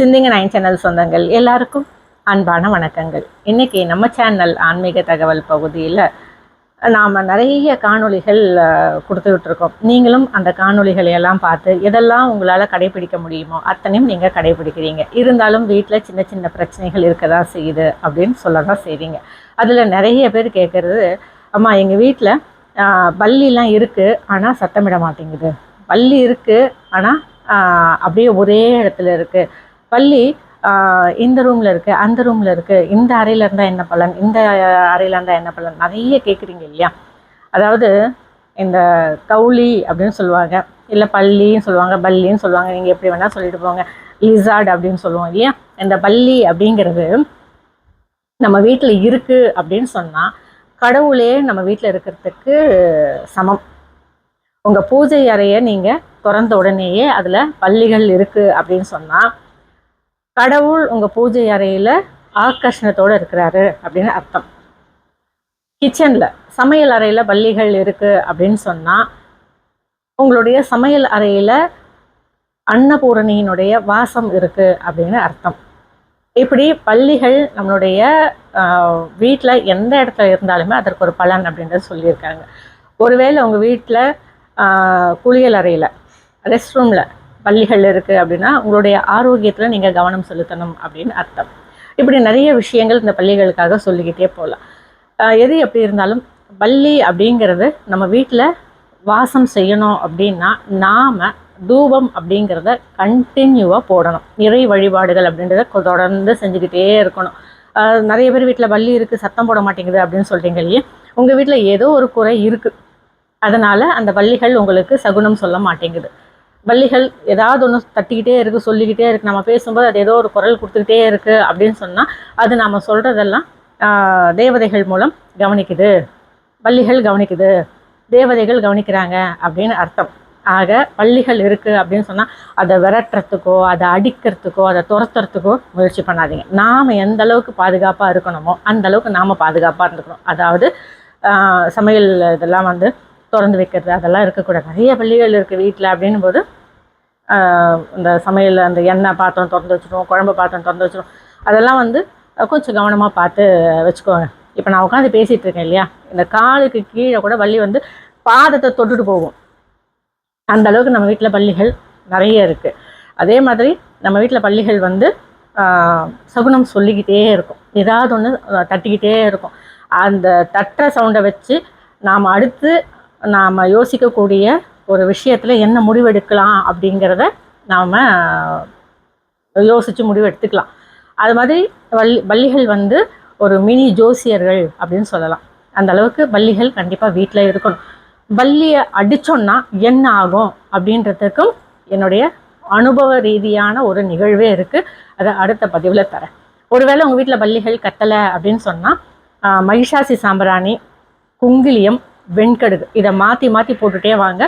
சிந்திங்க nine channel சொந்தங்கள் எல்லாருக்கும் அன்பான வணக்கங்கள். இன்றைக்கி நம்ம சேனல் ஆன்மீக தகவல் பகுதியில் நாம் நிறைய காணொளிகள் அஹ், கொடுத்துக்கிட்டு இருக்கோம் நீங்களும் அந்த காணொளிகளை எல்லாம் பார்த்து எதெல்லாம் உங்களால் கடைபிடிக்க முடியுமோ அத்தனையும் நீங்கள் கடைபிடிக்கிறீங்க. இருந்தாலும் வீட்டில் சின்ன சின்ன பிரச்சனைகள் இருக்க தான் செய்யுது அப்படின்னு சொல்ல தான் செய்வீங்க. அதில் நிறைய பேர் கேட்குறது அம்மா எங்கள் வீட்டில் பள்ளிலாம் இருக்குது ஆனால் சத்தமிட மாட்டேங்குது. பள்ளி இருக்குது ஆனால் அப்படியே ஒரே இடத்துல இருக்குது பள்ளி ஆஹ் இந்த ரூமில் இருக்குது அந்த ரூமில் இருக்குது இந்த அறையில் இருந்தால் என்ன பலன் இந்த அறையில் இருந்தால் என்ன பலன் நிறைய கேட்குறீங்க இல்லையா? அதாவது இந்த கவுளி அப்படின்னு சொல்லுவாங்க இல்லை பள்ளின்னு சொல்லுவாங்க பல்லின்னு சொல்லுவாங்க நீங்கள் எப்படி வேணால் சொல்லிட்டு போங்க லிசார்ட் அப்படின்னு சொல்லுவோம் இல்லையா? இந்த பள்ளி அப்படிங்கிறது நம்ம வீட்டில் இருக்குது அப்படின்னு சொன்னால் கடவுளே நம்ம வீட்டில் இருக்கிறதுக்கு சமம். உங்கள் பூஜை அறையை நீங்கள் திறந்த உடனேயே அதில் பள்ளிகள் இருக்குது அப்படின்னு சொன்னால் கடவுள் உங்கள் பூஜை அறையில் ஆகர்ஷணத்தோடு இருக்கிறாரு அப்படின்னு அர்த்தம். கிச்சனில் சமையல் அறையில் பள்ளிகள் இருக்குது அப்படின்னு சொன்னால் உங்களுடைய சமையல் அறையில் அன்னபூரணியினுடைய வாசம் இருக்குது அப்படின்னு அர்த்தம். இப்படி பள்ளிகள் நம்மளுடைய வீட்டில் எந்த இடத்துல இருந்தாலுமே அதற்கு ஒரு பலன் அப்படின்றது சொல்லியிருக்காங்க. ஒருவேளை உங்கள் வீட்டில் குளியல் அறையில் ரெஸ்ட் ரூமில் பள்ளிகள் இருக்குது அப்படின்னா உங்களுடைய ஆரோக்கியத்தில் நீங்கள் கவனம் செலுத்தணும் அப்படின்னு அர்த்தம். இப்படி நிறைய விஷயங்கள் இந்த பள்ளிகளுக்காக சொல்லிக்கிட்டே போகலாம் எது எப்படி இருந்தாலும் பள்ளி அப்படிங்கிறது நம்ம வீட்டில் வாசம் செய்யணும் அப்படின்னா நாம் தூபம் அப்படிங்கிறத கண்டினியூவாக போடணும். இறை வழிபாடுகள் அப்படின்றத தொடர்ந்து செஞ்சுக்கிட்டே இருக்கணும். நிறைய பேர் வீட்டில் பள்ளி இருக்குது சத்தம் போட மாட்டேங்குது அப்படின்னு சொல்கிறீங்க இல்லையே? உங்கள் வீட்டில் ஏதோ ஒரு குறை இருக்குது அதனால் அந்த பள்ளிகள் உங்களுக்கு சகுனம் சொல்ல மாட்டேங்குது. பள்ளிகள் ஏதாவது ஒன்று தட்டிக்கிட்டே இருக்குது சொல்லிக்கிட்டே இருக்குது நம்ம பேசும்போது அது ஏதோ ஒரு குரல் கொடுத்துக்கிட்டே இருக்குது அப்படின்னு சொன்னால் அது நாம் சொல்கிறதெல்லாம் தேவதைகள் மூலம் கவனிக்குது. பள்ளிகள் கவனிக்குது. தேவதைகள் கவனிக்கிறாங்க அப்படின்னு அர்த்தம். ஆக பள்ளிகள் இருக்குது அப்படின்னு சொன்னால் அதை விரட்டுறதுக்கோ அதை அடிக்கிறதுக்கோ அதை துரத்துறதுக்கோ முயற்சி பண்ணாதீங்க. நாம் எந்த அளவுக்கு பாதுகாப்பாக இருக்கணுமோ அந்த அளவுக்கு நாம் பாதுகாப்பாக இருந்துக்கணும். அதாவது சமையல் இதெல்லாம் வந்து திறந்து வைக்கிறது. அதெல்லாம் இருக்கக்கூடாது. நிறைய பள்ளிகள் இருக்குது வீட்டில் அப்படின்னும் போது இந்த சமையல் அந்த எண்ணெய் பாத்திரம் திறந்து வச்சுருவோம் குழம்பு பாத்திரம் திறந்து வச்சுருவோம். அதெல்லாம் வந்து கொஞ்சம் கவனமாக பார்த்து வச்சுக்கோங்க. இப்போ நான் உட்காந்து பேசிகிட்டு இருக்கேன் இல்லையா? இந்த காலுக்கு கீழே கூட வள்ளி வந்து பாதத்தை தொட்டுட்டு போகும். அந்த அளவுக்கு நம்ம வீட்டில் பள்ளிகள் நிறைய இருக்குது அதே மாதிரி நம்ம வீட்டில் பள்ளிகள் வந்து சகுனம் சொல்லிக்கிட்டே இருக்கும். ஏதாவது ஒன்று தட்டிக்கிட்டே இருக்கும். அந்த தட்டுற சவுண்டை வச்சு நாம் அடுத்து நாம் யோசிக்கக்கூடிய ஒரு விஷயத்தில் என்ன முடிவெடுக்கலாம் அப்படிங்கிறத நாம் யோசித்து முடிவு எடுத்துக்கலாம் அது மாதிரி வள்ளி பள்ளிகள் வந்து ஒரு மினி ஜோசியர்கள் அப்படின்னு சொல்லலாம். அந்த அளவுக்கு பள்ளிகள் கண்டிப்பாக வீட்டில் இருக்கணும். பள்ளியை அடிச்சோன்னா என்ன ஆகும் அப்படின்றதுக்கும் என்னுடைய அனுபவ ரீதியான ஒரு நிகழ்வே இருக்குது அதை அடுத்த பதிவில் தரேன். ஒருவேளை உங்கள் வீட்டில் பள்ளிகள் கட்டலை அப்படின்னு சொன்னால் மகிஷாசி சாம்பிராணி குங்கிலியம் வெண்கடுகு. இதை மாற்றி மாற்றி போட்டுட்டே வாங்க.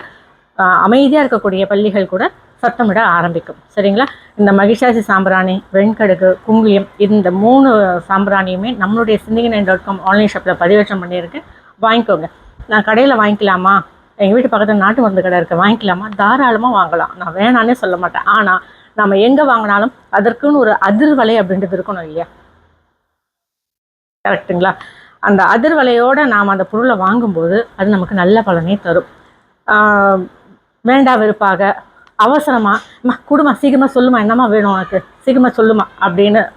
அமைதியாக இருக்கக்கூடிய பள்ளிகள் கூட சத்தமிட ஆரம்பிக்கும். சரிங்களா? இந்த மகிஷாசி சாம்பிராணி வெண்கடுகு குங்குளியம் இந்த மூணு சாம்பிராணியுமே நம்மளுடைய சிந்திகனை டாட் காம் ஆன்லைன் ஷாப்பில் பதிவேற்றம் பண்ணியிருக்கேன் வாங்கிக்கோங்க. நான் கடையில் வாங்கிக்கலாமா? எங்கள் வீட்டு பக்கத்தில் நாட்டு மருந்து கடை இருக்குது வாங்கிக்கலாமா? தாராளமாக வாங்கலாம். நான் வேணான்னே சொல்ல மாட்டேன். ஆனால் நம்ம எங்கே வாங்கினாலும் அதற்குன்னு ஒரு அதிர்வலை அப்படின்றது இருக்கணும் இல்லையா? கரெக்ட்டுங்களா அந்த அதிர்வலையோடு நாம் அந்த பொருளை வாங்கும்போது அது நமக்கு நல்ல பலனை தரும். வேண்டா வெறுப்பாக அவசரமாக குடும்பம் சீக்கிரமாக சொல்லுமா என்னம்மா வேணும் உனக்கு? சீக்கிரமாக சொல்லுமா அப்படின்னு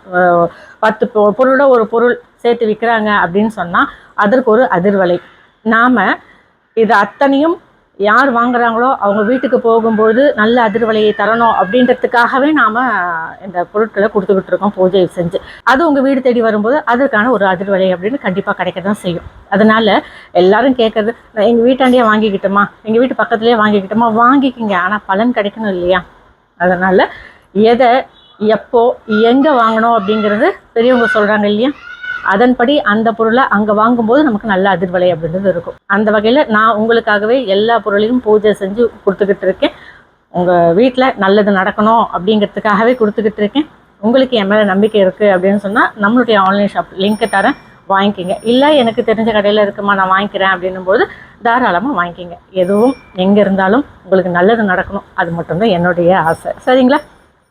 பத்து பொ- பொருளோட ஒரு பொருள் சேர்த்து விற்கிறாங்க அப்படின்னு சொன்னால் அதற்கு ஒரு அதிர்வலை. நாம் இது அத்தனையும் யார் வாங்குறாங்களோ அவங்க வீட்டுக்கு போகும்போது நல்ல அதிர்வலையை தரணும் அப்படின்றதுக்காகவே நாம் இந்த பொருட்களை கொடுத்துக்கிட்டு இருக்கோம் பூஜை செஞ்சு. அது உங்கள் வீடு தேடி வரும்போது அதற்கான ஒரு அதிர்வலை அப்படின்னு கண்டிப்பாக கிடைக்க தான் செய்யும். அதனால் எல்லாரும் கேட்குறது எங்கள் வீட்டாண்டியே வாங்கிக்கிட்டோமா எங்கள் வீட்டு பக்கத்துலேயே வாங்கிக்கிட்டோமா வாங்கிக்கிங்க. ஆனால் பலன் கிடைக்கணும் இல்லையா? அதனால் எதை எப்போ எங்கே வாங்கணும் அப்படிங்கிறது பெரியவங்க சொல்கிறாங்க இல்லையா? அதன்படி அந்த பொருளை அங்கே வாங்கும்போது நமக்கு நல்ல அதிர்வலை அப்படின்றது இருக்கும். அந்த வகையில் நான் உங்களுக்காகவே எல்லா பொருளையும் பூஜை செஞ்சு கொடுத்துக்கிட்டு இருக்கேன். உங்கள் வீட்டில் நல்லது நடக்கணும் அப்படிங்கிறதுக்காகவே கொடுத்துக்கிட்டு இருக்கேன். உங்களுக்கு என் மேலே நம்பிக்கை இருக்குது அப்படின்னு சொன்னால் நம்மளுடைய ஆன்லைன் ஷாப் லிங்க்கை தரேன். வாங்கிக்கிங்க. இல்லை எனக்கு தெரிஞ்ச கடையில் இருக்குமா நான் வாங்கிக்கிறேன் அப்படின்னும் போது தாராளமாக வாங்கிக்கிங்க. எதுவும் எங்கே இருந்தாலும் உங்களுக்கு நல்லது நடக்கணும். அது மட்டும்தான் என்னுடைய ஆசை. சரிங்களா?